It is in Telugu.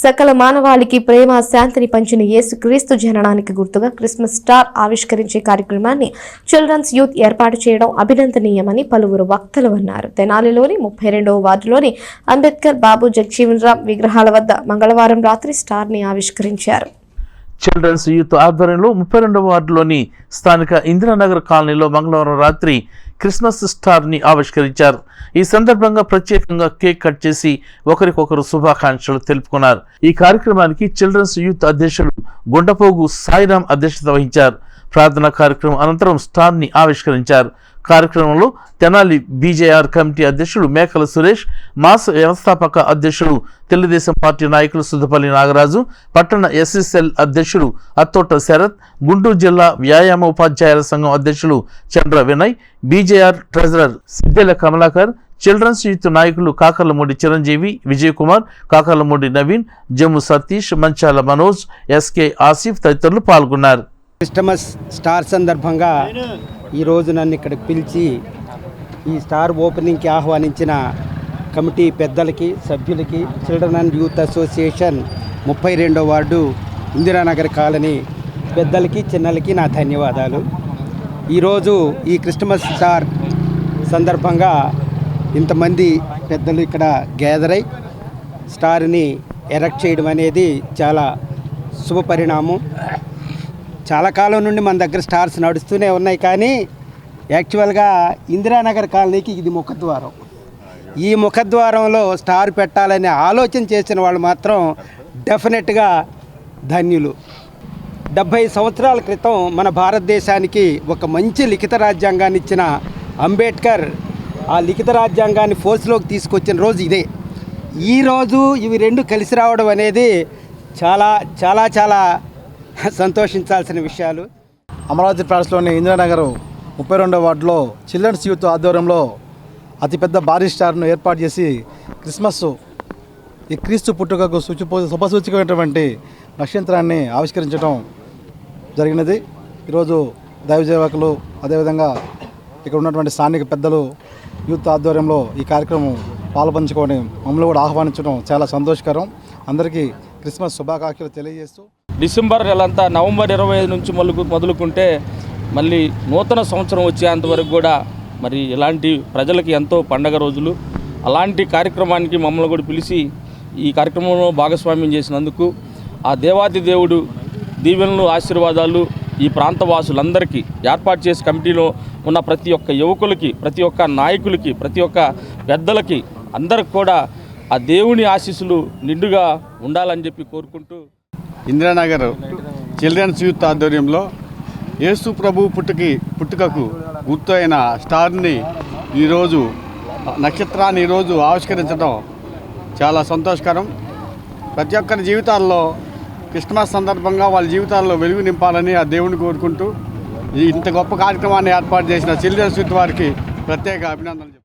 సకల మానవాళికి ప్రేమ శాంతిని పంచిన యేసుక్రీస్తు జననానికి గుర్తుగా క్రిస్మస్ స్టార్ ఆవిష్కరించే కార్యక్రమాన్ని చిల్డ్రన్స్ యూత్ ఏర్పాటు చేయడం అభినందనీయమని పలువురు వక్తలు అన్నారు. తెనాలిలోని ముప్పై రెండవ వార్డులోని అంబేద్కర్ బాబు జగ్జీవన్ రామ్ విగ్రహాల వద్ద మంగళవారం రాత్రి స్టార్ని ఆవిష్కరించారు. చిల్డ్రన్స్ యూత్ ఆధ్వర్యంలో ముప్పై రెండవ వార్డులోని స్థానిక ఇందిరానగర్ కాలనీలో మంగళవారం రాత్రి క్రిస్మస్ స్టార్ని ఆవిష్కరించారు. ఈ సందర్భంగా ప్రత్యేకంగా కేక్ కట్ చేసి ఒకరికొకరు శుభాకాంక్షలు తెలుపుకున్నారు. ఈ కార్యక్రమానికి చిల్డ్రన్స్ యూత్ అధ్యక్షుడు గుండపోగు సాయిరాం అధ్యక్షత వహించారు. ప్రార్థనా కార్యక్రమం అనంతరం స్టార్ని ఆవిష్కరించారు. కార్యక్రమంలో తెనాలి బీజేఆర్ కమిటీ అధ్యక్షుడు మేకల సురేష్ మాస్ వ్యవస్థాపక అధ్యక్షుడు తెలుగుదేశం పార్టీ నాయకులు సుధపల్లి నాగరాజు పట్టణ ఎస్ఎస్ఎల్ అధ్యక్షుడు అత్తోట శరత్ గుంటూరు జిల్లా వ్యాయామ ఉపాధ్యాయుల సంఘం అధ్యక్షులు Chandra Vinay BJR treasurer Siddela Kamalakar children's youth నాయకులు కాకర్లమూడి చిరంజీవి విజయ్ కుమార్ కాకర్లమూడి నవీన్ జమ్ము సతీష్ మంచాల మనోజ్ ఎస్కే ఆసిఫ్ తదితరులు పాల్గొన్నారు. క్రిస్టమస్ స్టార్ సందర్భంగా ఈరోజు నన్ను ఇక్కడికి పిలిచి ఈ స్టార్ ఓపెనింగ్కి ఆహ్వానించిన కమిటీ పెద్దలకి సభ్యులకి చిల్డ్రన్ అండ్ యూత్ అసోసియేషన్ ముప్పై రెండో వార్డు ఇందిరానగర్ కాలనీ పెద్దలకి చిన్నలకి నా ధన్యవాదాలు. ఈరోజు ఈ క్రిస్టమస్ స్టార్ సందర్భంగా ఇంతమంది పెద్దలు ఇక్కడ గ్యాదర్ అయి స్టార్ని ఎరెక్ట్ చేయడం అనేది చాలా శుభపరిణామం. చాలా కాలం నుండి మన దగ్గర స్టార్స్ నడుస్తూనే ఉన్నాయి కానీ యాక్చువల్గా ఇందిరానగర్ కాలనీకి ఇది ముఖద్వారం. ఈ ముఖద్వారంలో స్టార్ పెట్టాలనే ఆలోచన చేసిన వాళ్ళు మాత్రం డెఫినెట్గా ధన్యులు. డెబ్భై సంవత్సరాల క్రితం మన భారతదేశానికి ఒక మంచి లిఖిత రాజ్యాంగాన్ని ఇచ్చిన అంబేద్కర్ ఆ లిఖిత రాజ్యాంగాన్ని ఫోర్స్లోకి తీసుకొచ్చిన రోజు ఇదే. ఈ రోజు ఇవి రెండు కలిసి రావడం అనేది చాలా చాలా చాలా సంతోషించాల్సిన విషయాలు. అమరావతి ప్యాలెస్లోని ఇందిరానగర్ ముప్పై రెండవ వార్డులో చిల్డ్రన్స్ యూత్ ఆధ్వర్యంలో అతిపెద్ద భారీ స్టార్ను ఏర్పాటు చేసి క్రిస్మస్ ఈ క్రీస్తు పుట్టుకకు సూచిపో శుభసూచకమైనటువంటి నక్షత్రాన్ని ఆవిష్కరించడం జరిగినది. ఈరోజు దైవజేవకులు అదేవిధంగా ఇక్కడ ఉన్నటువంటి స్థానిక పెద్దలు యూత్ ఆధ్వర్యంలో ఈ కార్యక్రమం పాల్పంచుకొని మమ్మల్ని కూడా ఆహ్వానించడం చాలా సంతోషకరం. అందరికీ క్రిస్మస్ శుభాకాంక్షలు తెలియజేస్తూ డిసెంబర్ నెలంతా నవంబర్ ఇరవై ఐదు నుంచి మొదలు మొదలుకుంటే మళ్ళీ నూతన సంవత్సరం వచ్చేంత వరకు కూడా మరి ఇలాంటి ప్రజలకి ఎంతో పండగ రోజులు. అలాంటి కార్యక్రమానికి మమ్మల్ని కూడా పిలిచి ఈ కార్యక్రమంలో భాగస్వామ్యం చేసినందుకు ఆ దేవాది దేవుడు దీవెనలు ఆశీర్వాదాలు ఈ ప్రాంత వాసులందరికీ ఏర్పాటు చేసే కమిటీలో ఉన్న ప్రతి ఒక్క యువకులకి ప్రతి ఒక్క నాయకులకి ప్రతి ఒక్క పెద్దలకి అందరికి కూడా ఆ దేవుని ఆశీస్సులు నిండుగా ఉండాలని చెప్పి కోరుకుంటూ ఇందిరానగర్ చిల్డ్రన్స్ యూత్ ఆధ్వర్యంలో యేసు ప్రభు పుట్టుకి పుట్టుకకు గుర్తు అయిన స్టార్ని ఈరోజు నక్షత్రాన్ని ఈరోజు ఆవిష్కరించడం చాలా సంతోషకరం. ప్రతి ఒక్కరి జీవితాల్లో క్రిస్మస్ సందర్భంగా వాళ్ళ జీవితాల్లో వెలుగు నింపాలని ఆ దేవుని కోరుకుంటూ ఈ ఇంత గొప్ప కార్యక్రమాన్ని ఏర్పాటు చేసిన చిల్డ్రన్స్ యూత్ వారికి ప్రత్యేక అభినందనలు